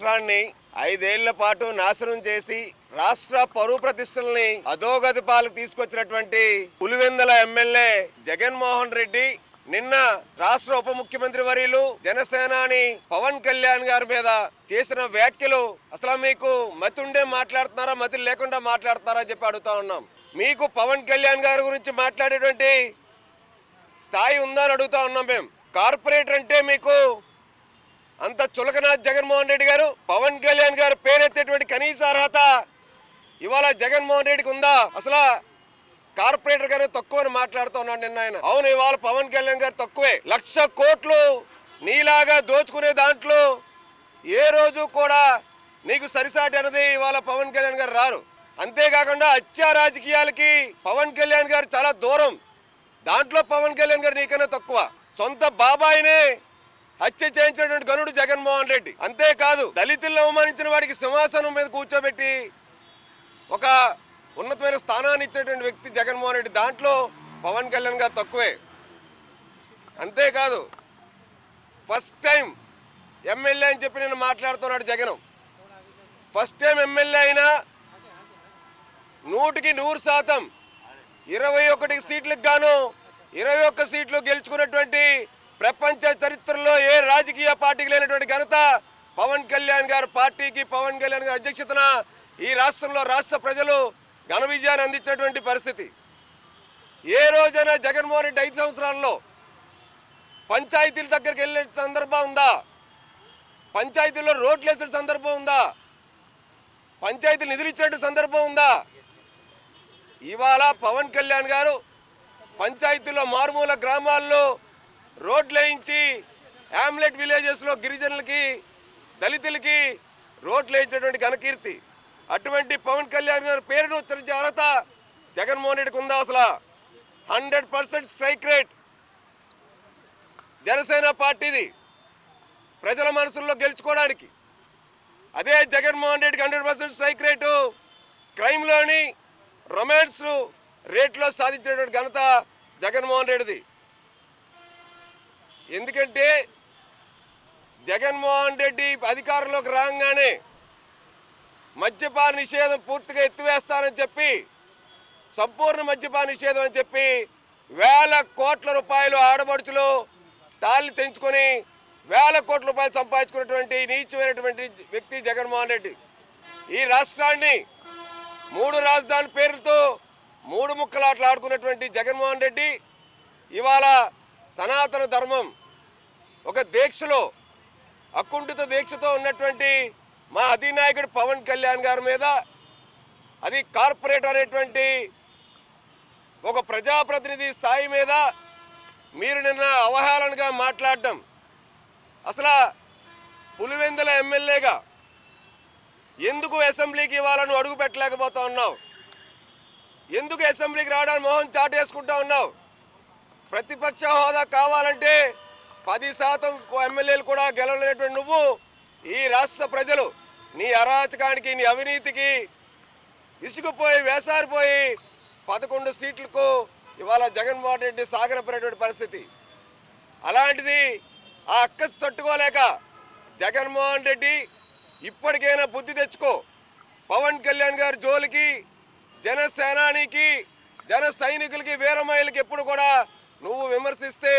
రాష్ట్రాన్ని ఐదేళ్ళ పాటు నాశనం చేసి రాష్ట్ర పరువు ప్రతిష్టల్ని అధోగతి పాలకు తీసుకొచ్చినటువంటి పులివెందల ఎమ్మెల్యే జగన్మోహన్ రెడ్డి నిన్న రాష్ట్ర ఉప ముఖ్యమంత్రి వర్యులు జనసేనాని పవన్ కళ్యాణ్ గారి మీద చేసిన వ్యాఖ్యలు అసలు మీకు మతి ఉండే మాట్లాడుతున్నారా మతి లేకుండా మాట్లాడుతున్నారా చెప్పి అడుగుతా ఉన్నాం. మీకు పవన్ కళ్యాణ్ గారి గురించి మాట్లాడేటువంటి స్థాయి ఉందా అని అడుగుతా ఉన్నాం మేము. కార్పొరేటర్ అంటే మీకు అంత చులకనాథ్ జగన్మోహన్ రెడ్డి గారు పవన్ కళ్యాణ్ గారు పేరెత్తేటువంటి కనీస అర్హత ఇవాళ జగన్మోహన్ రెడ్డికి ఉందా? అసలు కార్పొరేటర్ గారు తక్కువ అని మాట్లాడుతూ ఉన్నాడు నిన్న ఆయన. అవును ఇవాళ పవన్ కళ్యాణ్ గారు తక్కువే. లక్ష కోట్లు నీలాగా దోచుకునే దాంట్లో ఏ రోజు కూడా నీకు సరిసాటి అనేది ఇవాళ పవన్ కళ్యాణ్ గారు రారు. అంతేకాకుండా హత్యా రాజకీయాలకి పవన్ కళ్యాణ్ గారు చాలా దూరం. దాంట్లో పవన్ కళ్యాణ్ గారు నీకన్నా తక్కువ. సొంత బాబాయినే హత్య చేయించినటువంటి గనుడు జగన్మోహన్ రెడ్డి. అంతేకాదు దళితులను అవమానించిన వాడికి సింహాసనం మీద కూర్చోబెట్టి ఒక ఉన్నతమైన స్థానాన్ని ఇచ్చినటువంటి వ్యక్తి జగన్మోహన్ రెడ్డి దాంట్లో పవన్ కళ్యాణ్ గారు తక్కువే. అంతేకాదు ఫస్ట్ టైం ఎమ్మెల్యే అని చెప్పి నేను మాట్లాడుతున్నాడు జగన్. ఫస్ట్ టైం ఎమ్మెల్యే అయినా నూటికి నూరు శాతం ఇరవై ఒకటి సీట్లకు గాను ఇరవై ఒక్క సీట్లు గెలుచుకున్నటువంటి ప్రపంచ చరిత్రలో ఏ రాజకీయ పార్టీకి లేనటువంటి ఘనత పవన్ కళ్యాణ్ గారు పార్టీకి పవన్ కళ్యాణ్ గారి అధ్యక్షతన ఈ రాష్ట్రంలో రాష్ట్ర ప్రజలు ఘన విజయాన్ని అందించినటువంటి పరిస్థితి. ఏ రోజైనా జగన్మోహన్ రెడ్డి ఐదు సంవత్సరాల్లో పంచాయతీల దగ్గరికి వెళ్ళే సందర్భం ఉందా? పంచాయతీల్లో రోడ్లు వేసిన సందర్భం ఉందా? పంచాయతీలు నిధులు ఇచ్చినట్టు సందర్భం ఉందా? ఇవాళ పవన్ కళ్యాణ్ గారు పంచాయతీలో మారుమూల గ్రామాల్లో రోడ్లు వేయించి హ్యామ్లెట్ విలేజెస్లో గిరిజనులకి దళితులకి రోడ్లు వేయించినటువంటి ఘనకీర్తి. అటువంటి పవన్ కళ్యాణ్ గారి పేరును ఉచ్చరించే అర్హత జగన్మోహన్ రెడ్డికి ఉందా అసలు? Hundred percent strike rate Janasena పార్టీది ప్రజల మనసుల్లో గెలుచుకోవడానికి. అదే జగన్మోహన్ రెడ్డికి హండ్రెడ్ పర్సెంట్ స్ట్రైక్ రేటు క్రైమ్లోని రొమాన్స్ రేట్లో సాధించినటువంటి ఘనత జగన్మోహన్ రెడ్డిది. ఎందుకంటే జగన్మోహన్ రెడ్డి అధికారంలోకి రాగానే మద్యపాన నిషేధం పూర్తిగా ఎత్తివేస్తానని చెప్పి సంపూర్ణ మద్యపాన నిషేధం అని చెప్పి వేల కోట్ల రూపాయలు ఆడబడుచులు తాళి తెంచుకొని వేల కోట్ల రూపాయలు సంపాదించుకున్నటువంటి నీచమైనటువంటి వ్యక్తి జగన్మోహన్ రెడ్డి. ఈ రాష్ట్రాన్ని మూడు రాజధాని పేరుతో మూడు ముక్కలాట్లు ఆడుకున్నటువంటి జగన్మోహన్ రెడ్డి ఇవాళ సనాతన ధర్మం ఒక దీక్షలో అకుంఠిత దీక్షతో ఉన్నటువంటి మా అధినాయకుడు పవన్ కళ్యాణ్ గారి మీద అది కార్పొరేట్ అనేటువంటి ఒక ప్రజాప్రతినిధి స్థాయి మీద మీరు నిన్న అవహేళనగా మాట్లాడటం అసలు పులివెందుల ఎమ్మెల్యేగా ఎందుకు అసెంబ్లీకి ఇవ్వాలని అడుగు పెట్టలేకపోతా ఉన్నావు? ఎందుకు అసెంబ్లీకి రావడానికి మోహన్ చాటేసుకుంటా ఉన్నావు? ప్రతిపక్ష హోదా కావాలంటే పది శాతం ఎమ్మెల్యేలు కూడా గెలవలేనటువంటి నువ్వు ఈ రాష్ట్ర ప్రజలు నీ అరాచకానికి నీ అవినీతికి ఇసుకుపోయి వేసారిపోయి పదకొండు సీట్లకు ఇవాళ జగన్మోహన్ రెడ్డి సాగనపడేటువంటి పరిస్థితి. అలాంటిది ఆ అక్కసు తట్టుకోలేక జగన్మోహన్ రెడ్డి ఇప్పటికైనా బుద్ధి తెచ్చుకో. పవన్ కళ్యాణ్ గారి జోలికి జనసేనానికి జన సైనికులకి వీరమహిళకి ఎప్పుడు కూడా నువ్వు విమర్శిస్తే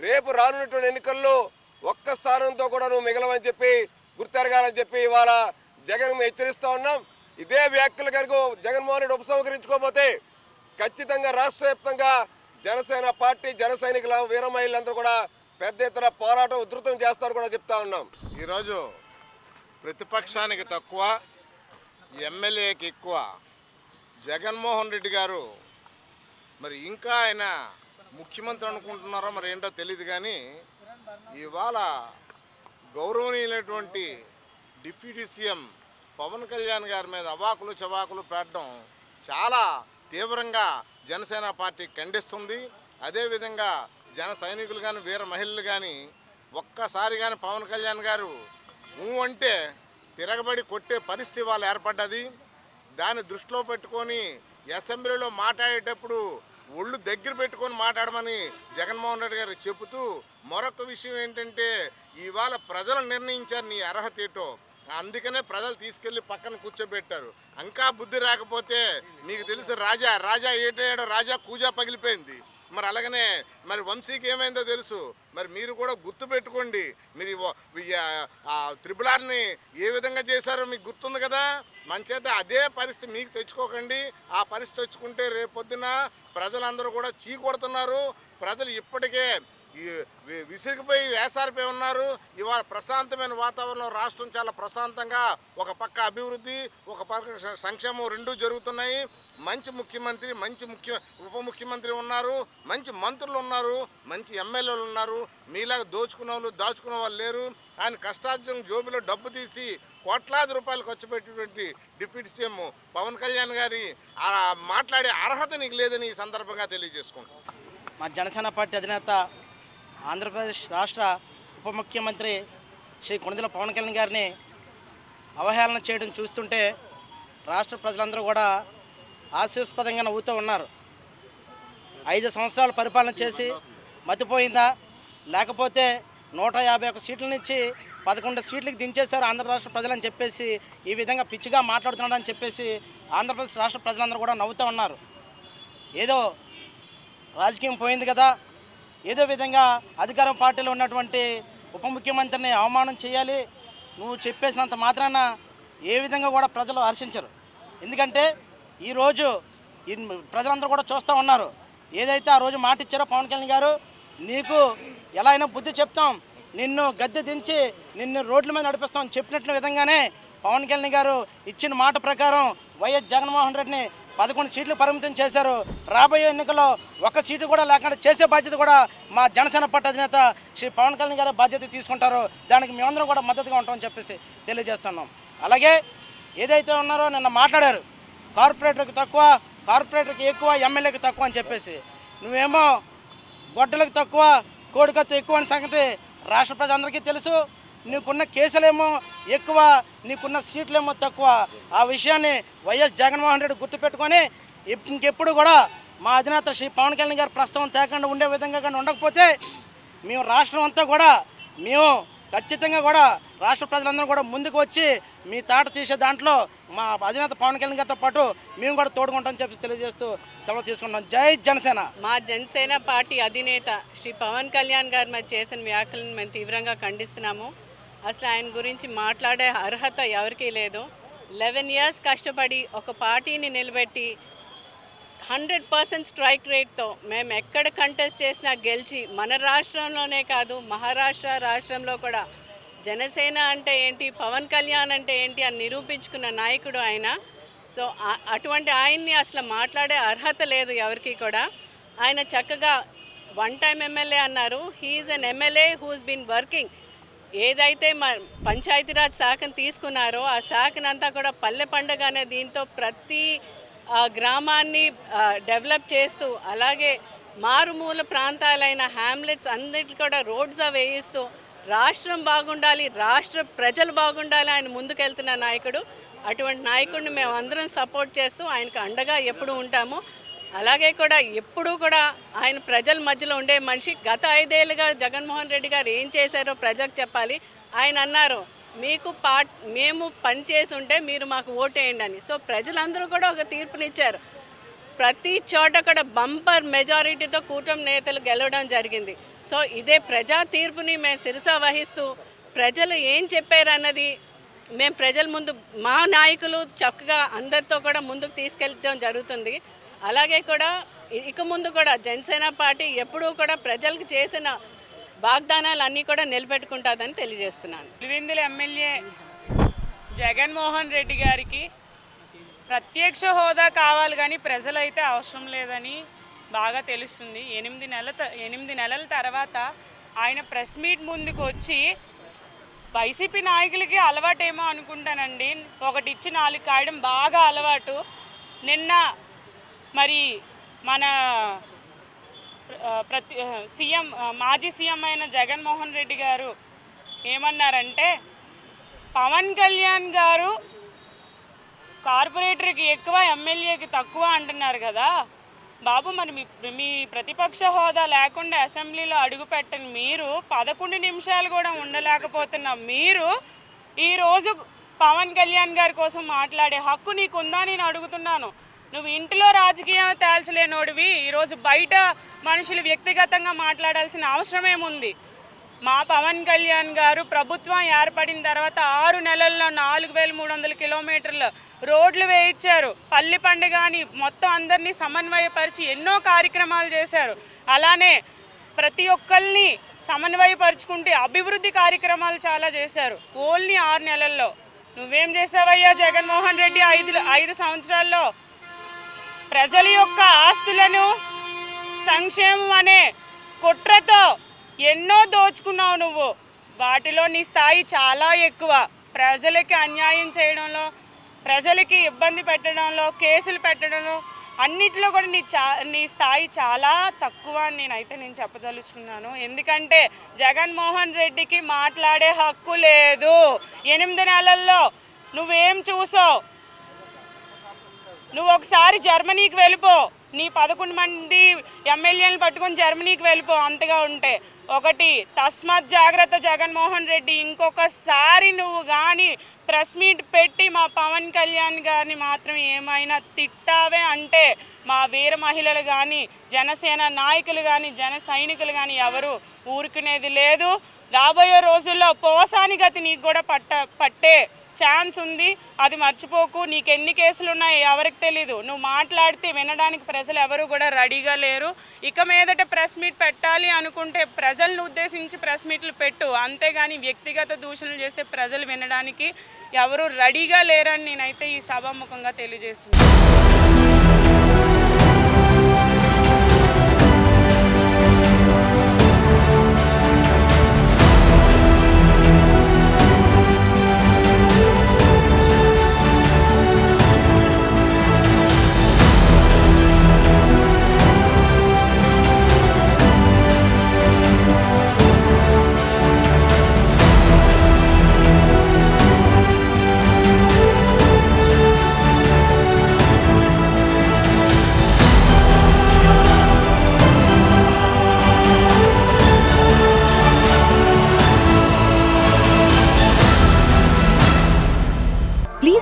రేపు రానున్నటువంటి ఎన్నికల్లో ఒక్క స్థానంతో కూడా నువ్వు మిగలవని చెప్పి గుర్తెరగాలని చెప్పి ఇవాళ జగన్ హెచ్చరిస్తూ ఉన్నాం. ఇదే వ్యాఖ్యలు కనుక జగన్మోహన్ రెడ్డి ఉపసంహరించుకోకపోతే ఖచ్చితంగా రాష్ట్ర వ్యాప్తంగా జనసేన పార్టీ జన సైనికుల వీర మహిళలందరూ కూడా పెద్ద ఎత్తున పోరాటం ఉధృతం చేస్తారు కూడా చెప్తా ఉన్నాం. ఈరోజు ప్రతిపక్షానికి తక్కువ ఎమ్మెల్యేకి ఎక్కువ. జగన్మోహన్ రెడ్డి గారు మరి ఇంకా ఆయన ముఖ్యమంత్రి అనుకుంటున్నారో మరి ఏంటో తెలియదు కానీ ఇవాళ గౌరవనీయులైనటువంటి డిప్యూటీ సీఎం పవన్ కళ్యాణ్ గారి మీద అవాకులు చవాకులు పెట్టడం చాలా తీవ్రంగా జనసేన పార్టీ ఖండిస్తుంది. అదేవిధంగా జన సైనికులు కానీ వీర మహిళలు కానీ ఒక్కసారి కానీ పవన్ కళ్యాణ్ గారు ఊ అంటే తిరగబడి కొట్టే పరిస్థితి వాళ్ళు ఏర్పడ్డది. దాన్ని దృష్టిలో పెట్టుకొని అసెంబ్లీలో మాట్లాడేటప్పుడు ఒళ్ళు దగ్గర పెట్టుకొని మాట్లాడమని జగన్మోహన్ రెడ్డి గారు చెబుతూ మరొక విషయం ఏంటంటే ఇవాళ ప్రజలు నిర్ణయించారు నీ అర్హత ఏటో. అందుకనే ప్రజలు తీసుకెళ్ళి పక్కన కూర్చోబెట్టారు. ఇంకా బుద్ధి రాకపోతే నీకు తెలుసు రాజా రాజా ఏటేయడం రాజా కూజా పగిలిపోయింది. మరి అలాగనే మరి వంశీకి ఏమైందో తెలుసు. మరి మీరు కూడా గుర్తు పెట్టుకోండి. మీరు ఈ ఆ- ఆర్ని ఏ విధంగా చేశారో మీకు గుర్తుంది కదా? మంచేత అదే పరిస్థితి మీకు తెచ్చుకోకండి. ఆ పరిస్థితి తెచ్చుకుంటే రేపొద్దున ప్రజలందరూ కూడా చీ కొడుతున్నారు. ప్రజలు ఇప్పటికే వి- విసిగిపోయి వేసారిపోయి ఉన్నారు. ఇవాళ ప్రశాంతమైన వాతావరణం రాష్ట్రం చాలా ప్రశాంతంగా ఒక పక్క అభివృద్ధి ఒక పక్క సంక్షేమం రెండూ జరుగుతున్నాయి. మంచి ముఖ్యమంత్రి మంచి ముఖ్య ఉప ముఖ్యమంత్రి ఉన్నారు. మంచి మంత్రులు ఉన్నారు. మంచి ఎమ్మెల్యేలు ఉన్నారు. మీలాగా దోచుకునే వాళ్ళు దాచుకునే వాళ్ళు లేరు. ఆయన కష్టార్జం జోబిలో డబ్బు తీసి కోట్లాది రూపాయలు ఖర్చు పెట్టినటువంటి డిప్యూటీ సీఎం పవన్ కళ్యాణ్ గారి మాట్లాడే అర్హత నీకు లేదని ఈ సందర్భంగా తెలియజేసుకుంటాం మా జనసేన పార్టీ అధినేత ఆంధ్రప్రదేశ్ రాష్ట్ర ఉప ముఖ్యమంత్రి శ్రీ కొణిదెల పవన్ కళ్యాణ్ గారిని అవహేళన చేయడం చూస్తుంటే రాష్ట్ర ప్రజలందరూ కూడా ఆశాస్పదంగా నవ్వుతూ ఉన్నారు. ఐదు సంవత్సరాలు పరిపాలన చేసి మతిపోయిందా? లేకపోతే నూట యాభై ఒక్క నుంచి పదకొండు సీట్లకు దించేశారు ఆంధ్ర రాష్ట్ర ప్రజలని చెప్పేసి ఈ విధంగా పిచ్చిగా మాట్లాడుతున్నాడని చెప్పేసి ఆంధ్రప్రదేశ్ రాష్ట్ర ప్రజలందరూ కూడా నవ్వుతూ ఉన్నారు. ఏదో రాజకీయం పోయింది కదా. ఏదో విధంగా అధికారం పార్టీలో ఉన్నటువంటి ఉప ముఖ్యమంత్రిని అవమానం చేయాలి. నువ్వు చెప్పేసినంత మాత్రాన ఏ విధంగా కూడా ప్రజలు హర్షించరు. ఎందుకంటే ఈరోజు ఈ ప్రజలందరూ కూడా చూస్తూ ఉన్నారు. ఏదైతే ఆ రోజు మాట ఇచ్చారో పవన్ కళ్యాణ్ గారు నీకు ఎలా అయినా బుద్ధి చెప్తాం. నిన్ను గద్దె దించి నిన్ను రోడ్ల మీద నడిపిస్తాం చెప్పినట్లు విధంగానే పవన్ కళ్యాణ్ గారు ఇచ్చిన మాట ప్రకారం వైఎస్ జగన్మోహన్ రెడ్డిని పదకొండు సీట్లు పరిమితం చేశారు. రాబోయే ఎన్నికల్లో ఒక సీటు కూడా లేకుండా చేసే బాధ్యత కూడా మా జనసేన పార్టీ అధినేత శ్రీ పవన్ కళ్యాణ్ గారు బాధ్యత తీసుకుంటారు. దానికి మేమందరం కూడా మద్దతుగా ఉంటామని చెప్పేసి తెలియజేస్తున్నాం. అలాగే ఏదైతే ఉన్నారో నిన్న మాట్లాడారు. కార్పొరేటర్కి తక్కువ కార్పొరేటర్కి ఎక్కువ ఎమ్మెల్యేకి తక్కువ అని చెప్పేసి. నువ్వేమో గొడ్డలకు తక్కువ కోడికత్తు ఎక్కువ అని సంగతి రాష్ట్ర ప్రజలందరికీ తెలుసు నీకున్న కేసులేమో ఎక్కువ నీకున్న సీట్లేమో తక్కువ. ఆ విషయాన్ని వైఎస్ జగన్మోహన్ రెడ్డి గుర్తుపెట్టుకొని ఇంకెప్పుడు కూడా మా అధినేత శ్రీ పవన్ కళ్యాణ్ గారి ప్రస్తావన తేకుండా ఉండే విధంగా కానీ ఉండకపోతే మేము రాష్ట్రం అంతా కూడా మేము ఖచ్చితంగా కూడా రాష్ట్ర ప్రజలందరూ కూడా ముందుకు వచ్చి మీ తాట తీసే దాంట్లో మా అధినేత పవన్ కళ్యాణ్ గారితో పాటు మేము కూడా తోడుకుంటామని చెప్పి తెలియజేస్తూ సెలవు తీసుకుంటాం జై జనసేన. మా జనసేన పార్టీ అధినేత శ్రీ పవన్ కళ్యాణ్ గారు మరి చేసిన వ్యాఖ్యలను మేము తీవ్రంగా ఖండిస్తున్నాము. అసలు ఆయన గురించి మాట్లాడే అర్హత ఎవరికీ లేదు. లెవెన్ ఇయర్స్ కష్టపడి ఒక పార్టీని నిలబెట్టి హండ్రెడ్ పర్సెంట్ స్ట్రైక్ రేట్తో మేము ఎక్కడ కంటెస్ట్ చేసినా గెలిచి మన రాష్ట్రంలోనే కాదు మహారాష్ట్ర రాష్ట్రంలో కూడా జనసేన అంటే ఏంటి పవన్ కళ్యాణ్ అంటే ఏంటి అని నిరూపించుకున్న నాయకుడు ఆయన. సో అటువంటి ఆయన్ని అసలు మాట్లాడే అర్హత లేదు ఎవరికి కూడా. ఆయన చక్కగా వన్ టైం ఎమ్మెల్యే అన్నారు. He is an MLA who's been working. ఏదైతే మ పంచాయతీరాజ్ శాఖను తీసుకున్నారో ఆ శాఖనంతా కూడా పల్లె పండగ అనే దీంతో ప్రతి గ్రామాన్ని డెవలప్ చేస్తూ అలాగే మారుమూల ప్రాంతాలైన హ్యామ్లెట్స్ అన్నిటి కూడా రోడ్స్ వేయిస్తూ రాష్ట్రం బాగుండాలి రాష్ట్ర ప్రజలు బాగుండాలి ఆయన ముందుకెళ్తున్న నాయకుడు. అటువంటి నాయకుడిని మేము అందరం సపోర్ట్ చేస్తూ ఆయనకు అండగా ఎప్పుడు ఉంటాము. అలాగే కూడా ఎప్పుడూ కూడా ఆయన ప్రజల మధ్యలో ఉండే మనిషి. గత ఐదేళ్ళుగా జగన్మోహన్ రెడ్డి గారు ఏం చేశారో ప్రజలకు చెప్పాలి. ఆయన అన్నారు మీకు పా మేము పని చేసి ఉంటే మీరు మాకు ఓటేయండి అని. సో ప్రజలందరూ కూడా ఒక తీర్పునిచ్చారు. ప్రతి చోట కూడా బంపర్ మెజారిటీతో కూటమి నేతలు గెలవడం జరిగింది. సో ఇదే ప్రజా తీర్పుని మేము శిరస వహిస్తూ ప్రజలు ఏం చెప్పారన్నది మేము ప్రజల ముందు మా నాయకులు చక్కగా అందరితో కూడా ముందుకు తీసుకెళ్ళడం జరుగుతుంది. అలాగే కూడా ఇక ముందు కూడా జనసేన పార్టీ ఎప్పుడూ కూడా ప్రజలకు చేసిన వాగ్దానాలు అన్నీ కూడా నిలబెట్టుకుంటుందని తెలియజేస్తున్నాను. పులివెందుల ఎమ్మెల్యే జగన్మోహన్ రెడ్డి గారికి ప్రత్యక్ష హోదా కావాలి కానీ ప్రజలైతే అవసరం లేదని బాగా తెలుస్తుంది. ఎనిమిది నెలల త- ఎనిమిది నెలల తర్వాత ఆయన ప్రెస్ మీట్ ముందుకు వచ్చి వైసీపీ నాయకులకి అలవాటేమో అనుకుంటానండి. ఒకటి ఇచ్చి నాలుగు కాయడం బాగా అలవాటు. నిన్న మరి మన ప్రతి సీఎం మాజీ సీఎం అయిన జగన్మోహన్ రెడ్డి గారు ఏమన్నారంటే పవన్ కళ్యాణ్ గారు కార్పొరేటర్కి ఎక్కువ ఎమ్మెల్యేకి తక్కువ అంటున్నారు కదా. బాబు మరి మీ మీ ప్రతిపక్ష హోదా లేకుండా అసెంబ్లీలో అడుగుపెట్టని మీరు పదకొండు నిమిషాలు కూడా ఉండలేకపోతున్న మీరు ఈరోజు పవన్ కళ్యాణ్ గారి కోసం మాట్లాడే హక్కు నీకుందా నేను అడుగుతున్నాను. నువ్వు ఇంటిలో రాజకీయం తేల్చలేనోడివి. ఈరోజు బయట మనుషులు వ్యక్తిగతంగా మాట్లాడాల్సిన అవసరమేముంది మా పవన్ కళ్యాణ్ గారు ప్రభుత్వం ఏర్పడిన తర్వాత ఆరు నెలల్లో నాలుగు వేల మూడు వందల కిలోమీటర్లు రోడ్లు వేయించారు. పల్లి పండుగ అని మొత్తం అందరినీ సమన్వయపరిచి ఎన్నో కార్యక్రమాలు చేశారు. అలానే ప్రతి ఒక్కరిని సమన్వయపరుచుకుంటే అభివృద్ధి కార్యక్రమాలు చాలా చేశారు. ఓన్లీ ఆరు నెలల్లో. నువ్వేం చేసావయ్యా జగన్మోహన్ రెడ్డి ఐదు ఐదు సంవత్సరాల్లో? ప్రజల యొక్క ఆస్తులను సంక్షేమం అనే కుట్రతో ఎన్నో దోచుకున్నావు నువ్వు. వాటిలో నీ స్థాయి చాలా ఎక్కువ. ప్రజలకి అన్యాయం చేయడంలో ప్రజలకి ఇబ్బంది పెట్టడంలో కేసులు పెట్టడంలో అన్నిటిలో కూడా నీ చా నీ స్థాయి చాలా తక్కువ అని నేనైతే నేను చెప్పదలుచుకున్నాను. ఎందుకంటే జగన్మోహన్ రెడ్డికి మాట్లాడే హక్కు లేదు. ఎనిమిది నెలల్లో నువ్వేం చూసావు? నువ్వు ఒకసారి జర్మనీకి వెళ్ళిపో. నీ పదకొండు మంది ఎమ్మెల్యేలు పట్టుకొని జర్మనీకి వెళ్ళిపో అంతగా ఉంటే. ఒకటి తస్మాత్ జాగ్రత్త జగన్మోహన్ రెడ్డి. ఇంకొకసారి నువ్వు కానీ ప్రెస్ మీట్ పెట్టి మా పవన్ కళ్యాణ్ గారిని మాత్రం ఏమైనా తిట్టావే అంటే మా వీర మహిళలు కానీ జనసేన నాయకులు కానీ జన సైనికులు కానీ ఎవరు ఊరుకునేది లేదు. రాబోయే రోజుల్లో పోసాని గతి నీకు కూడా పట్ట పట్టే. ఛాన్స్ ఉంది అది మర్చిపోకు. నీకు ఎన్ని కేసులు ఉన్నాయి ఎవరికి తెలీదు. నువ్వు మాట్లాడితే వినడానికి ప్రజలు ఎవరు కూడా రెడీగా లేరు. ఇక మీదట ప్రెస్ మీట్ పెట్టాలి అనుకుంటే ప్రజలను ఉద్దేశించి ప్రెస్ మీట్లు పెట్టు. అంతేగాని వ్యక్తిగత దూషణలు చేస్తే ప్రజలు వినడానికి ఎవరు రెడీగా లేరని నేనైతే ఈ సభాముఖంగా తెలియజేస్తున్నాను.